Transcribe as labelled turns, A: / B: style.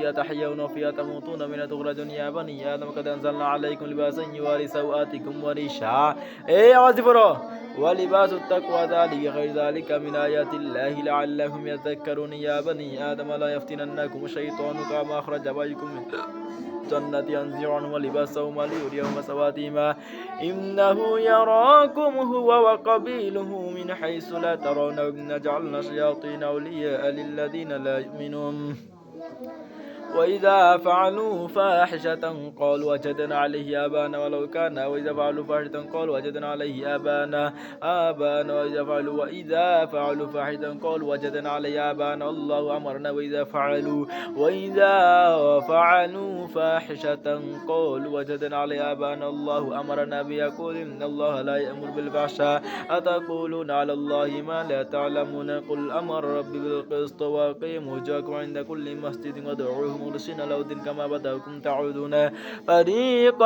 A: فيها تحيون وفيها تموتون من تخرجون يا بني آدم قد أنزلنا عليكم لباسا يواري سوآتكم وريشا. إيه أوازي فرو ولباس التقوى ذلك غير ذلك من آيات الله لعلهم يذكرون. يا بني آدم لا يفتننكم الشيطان كما أخرج أبيكم من الجنة ينزع عنهم لباسهما ليريهم سواتهما. إنه يراكم هو وقبيله من حيث لا ترونهم نجعلنا شياطين أولياء للذين لا يؤمنون. وإذا فعلوا فاحشة قالوا وجدنا عليه آبانا ولو كان وإذا فعلوا فاحشة قالوا وجدنا عليه آبانا آبانا وإذا فعلوا وإذا فعلوا فاحشة قالوا وجدنا عليه آبانا الله أمرنا وإذا فعلوا وإذا فعلوا فاحشة قالوا وجدنا عليه آبانا الله أمرنا بيقول إن الله لا يأمر بالفحشاء. أتقولون على الله ما لا تعلمون؟ قل أمر ربي بالقسط وأقيموا وجهكم عند كل مسجد وادعوه مخلصين له الدين كما بدأكم تعودون. فريقا